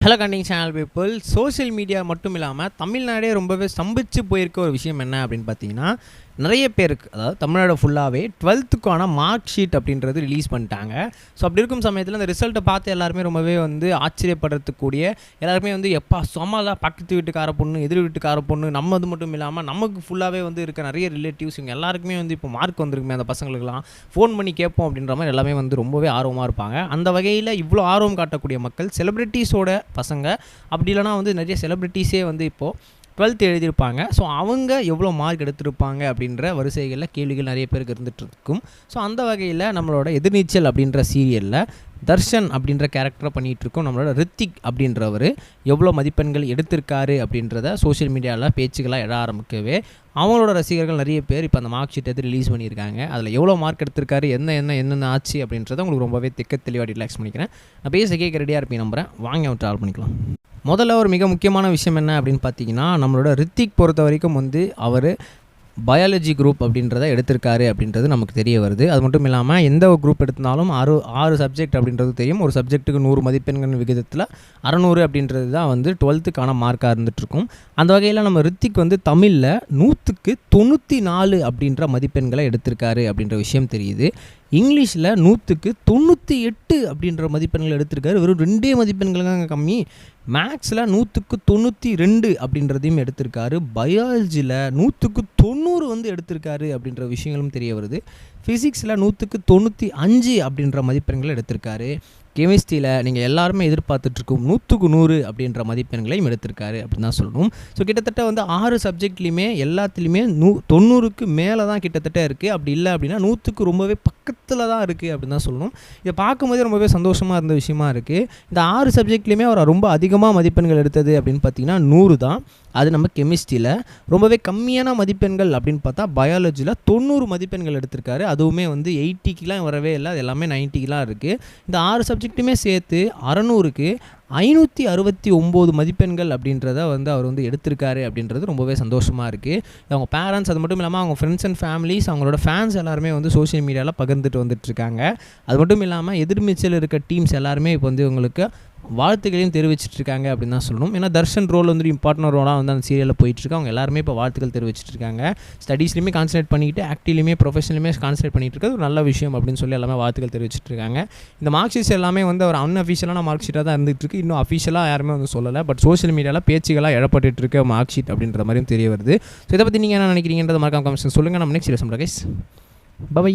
Hello கண்டிங் channel people social media மட்டும் இல்லாமல் தமிழ்நாடே ரொம்பவே ஸ்தம்பிச்சு போயிருக்க ஒரு விஷயம் என்ன அப்படின்னு பார்த்தீங்கன்னா நிறைய பேருக்கு அதாவது தமிழ்நாடு ஃபுல்லாகவே டுவெல்த்துக்கான மார்க் ஷீட் அப்படின்றது ரிலீஸ் பண்ணிட்டாங்க. ஸோ அப்படி இருக்கும் சமயத்தில் அந்த ரிசல்ட்டை பார்த்து எல்லாருமே ரொம்பவே வந்து ஆச்சரியப்படுறதுக்கூடிய எல்லாருமே வந்து எப்பா சொமாலா பக்கத்து வீட்டுக்கார பொண்ணு எதிர் வீட்டுக்கார பொண்ணு நம்ம அது மட்டும் இல்லாமல் நமக்கு ஃபுல்லாகவே வந்து இருக்க நிறைய ரிலேட்டிவ்ஸ் இவங்க எல்லாருக்குமே வந்து இப்போ மார்க் வந்திருக்குமே அந்த பசங்களுக்குலாம் ஃபோன் பண்ணி கேட்போம் அப்படின்ற மாதிரி எல்லாமே வந்து ரொம்பவே ஆர்வமாக இருப்பாங்க. அந்த வகையில் இவ்வளோ ஆர்வம் காட்டக்கூடிய மக்கள் செலிப்ரிட்டிஸோட பசங்க அப்படி இல்லைனா வந்து நிறைய செலிப்ரிட்டிஸே வந்து இப்போது டுவெல்த் எழுதியிருப்பாங்க. ஸோ அவங்க எவ்வளோ மார்க் எடுத்திருப்பாங்க அப்படின்ற வரிசைகளில் கேள்விகள் நிறைய பேருக்கு இருந்துட்டு இருக்கும். ஸோ அந்த வகையில் நம்மளோட எதிர்நீச்சல் அப்படின்ற சீரியலில் தர்ஷன் அப்படின்ற கேரக்டரை பண்ணிகிட்டு இருக்கோம். நம்மளோட ரித்திக் அப்படின்றவர் எவ்வளோ மதிப்பெண்கள் எடுத்திருக்காரு அப்படின்றத சோஷியல் மீடியாவில் பேச்சுக்களாக எழ ஆரம்பிக்கவே அவங்களோட ரசிகர்கள் நிறைய பேர் இப்போ அந்த மார்க் ஷீட் எடுத்து ரிலீஸ் பண்ணியிருக்காங்க. அதில் எவ்வளோ மார்க் எடுத்திருக்காரு என்ன என்ன என்னென்ன ஆச்சு அப்படின்றத உங்களுக்கு ரொம்பவே திக்க தெளிவாக ரிலாக்ஸ் பண்ணிக்கிறேன். நான் பேச கேட்க ரெடியாக இருப்பேன் நம்புகிறேன் வாங்க அவன் ட்ராவல் பண்ணிக்கலாம். முதல்ல ஒரு மிக முக்கியமான விஷயம் என்ன அப்படின்னு பார்த்தீங்கன்னா நம்மளோட ரித்திக் பொறுத்த வரைக்கும் வந்து அவர் பயாலஜி குரூப் அப்படின்றத எடுத்திருக்காரு அப்படின்றது நமக்கு தெரிய வருது. அது மட்டும் இல்லாமல் எந்த ஒரு குரூப் எடுத்தாலும் ஆறு ஆறு சப்ஜெக்ட் அப்படின்றது தெரியும். ஒரு சப்ஜெக்ட்டுக்கு நூறு மதிப்பெண்கள் விகிதத்தில் அறநூறு அப்படின்றது தான் வந்து டுவெல்த்துக்கான மார்க்காக இருந்துகிட்ருக்கும் அந்த வகையில் நம்ம ரித்திக் வந்து தமிழில் நூற்றுக்கு தொண்ணூற்றி நாலு அப்படின்ற மதிப்பெண்களை எடுத்திருக்காரு அப்படின்ற விஷயம் தெரியுது. இங்கிலீஷில் நூற்றுக்கு தொண்ணூற்றி எட்டு அப்படின்ற மதிப்பெண்கள் எடுத்திருக்காரு. வெறும் ரெண்டே மதிப்பெண்கள் தான் கம்மி. மேக்ஸில் நூற்றுக்கு தொண்ணூற்றி ரெண்டு அப்படின்றதையும் எடுத்திருக்காரு. பயாலஜியில் நூற்றுக்கு தொண்ணூறு வந்து எடுத்திருக்காரு அப்படின்ற விஷயங்களும் தெரிய வருது. ஃபிசிக்ஸில் நூற்றுக்கு தொண்ணூற்றி அஞ்சு அப்படின்ற மதிப்பெண்களை எடுத்திருக்காரு. கெமிஸ்ட்ரியில் நீங்கள் எல்லாருமே எதிர்பார்த்துட்ருக்கும் நூற்றுக்கு நூறு அப்படின்ற மதிப்பெண்களையும் எடுத்திருக்காரு அப்படின்னு தான் சொல்லணும். ஸோ கிட்டத்தட்ட வந்து ஆறு சப்ஜெக்ட்லேயுமே எல்லாத்துலேயுமே நூ தொண்ணூறுக்கு மேலே தான் கிட்டத்தட்ட இருக்குது அப்படி இல்லை அப்படின்னா நூற்றுக்கு ரொம்பவே பக்கத்தில் தான் இருக்குது அப்படின்னு தான் சொல்லணும். இதை பார்க்கும்போதே ரொம்பவே சந்தோஷமாக இருந்த விஷயமா இருக்குது இந்த ஆறு சப்ஜெக்ட்லேயுமே அவர் ரொம்ப அதிகமாக மதிப்பெண்கள் எடுத்தது அப்படின்னு பார்த்தீங்கன்னா நூறு தான். அது நம்ம கெமிஸ்ட்ரியில் ரொம்பவே கம்மியான மதிப்பெண்கள் அப்படின்னு பார்த்தா பயாலஜியில் தொண்ணூறு மதிப்பெண்கள் எடுத்திருக்காரு. அதுவுமே வந்து எயிட்டிக்கெலாம் வரவே இல்லை. அது எல்லாமே நைன்ட்டிக்கெலாம் இருக்குது இந்த ஆறு சப்ஜெக்ட்டுமே சேர்த்து அறநூறுக்கு ஐநூற்றி அறுபத்தி ஒம்பது மதிப்பெண்கள் அப்படின்றத வந்து அவர் வந்து எடுத்திருக்காரு அப்படின்றது ரொம்பவே சந்தோஷமாக இருக்குது அவங்க பேரண்ட்ஸ் அது மட்டும் இல்லாமல் அவங்க ஃப்ரெண்ட்ஸ் அண்ட் ஃபேமிலிஸ் அவங்களோட ஃபேன்ஸ் எல்லாருமே வந்து சோஷியல் மீடியாவில் பகிர்ந்துட்டு வந்துட்டுருக்காங்க அது மட்டும் இல்லாமல் எதிர்மீச்சல் இருக்க டீம்ஸ் எல்லாருமே இப்போ வந்து உங்களுக்கு வாழ்த்துக்களையும் தெரிவிச்சிட்டு இருக்காங்க அப்படின்னு தான் சொல்லணும். ஏன்னா தர்ஷன் ரோல் வந்து இம்பார்ட்டன் ரோலாக வந்து அந்த சீரியலில் போயிட்டுருக்கு அவங்க எல்லாருமே இப்போ வாழ்த்துக்கள் தெரிவிச்சிட்டு இருக்காங்க ஸ்டடீஸ்லையுமே கான்சன்ட்ரேட் பண்ணிக்கிட்டு ஆக்டிவ்லையுமே ப்ரொஃபஷன்லையுமே கான்சன்ட்ரேட் பண்ணிட்டு இருக்கிறது ஒரு நல்ல விஷயம் அப்படின்னு சொல்லி எல்லாமே வாழ்த்துக்கள் தெரிவிச்சிட்டு இருக்காங்க இந்த மார்க் ஷீட்ஸ் எல்லாமே வந்து ஒரு அன்அஃபிஷியலான மார்க் ஷீட்டாக தான் இருந்துகிட்டு இருக்கு இன்னும் அஃபிஷியலாக யாருமே வந்து சொல்லலை. பட் சோஷியல் மீடியாவில் பேச்சுகளாக எழப்பட்டு இருக்க மார்க் ஷீட் அப்படின்ற மாதிரியும் தெரிய வருது. ஸோ இதை பற்றி நீங்கள் என்ன நினைக்கிறீங்கன்றத மறக்காம கமிஷன் சொல்லுங்கள் நம்ம நெக்ஸ்ட் ரசம் கைஸ் பை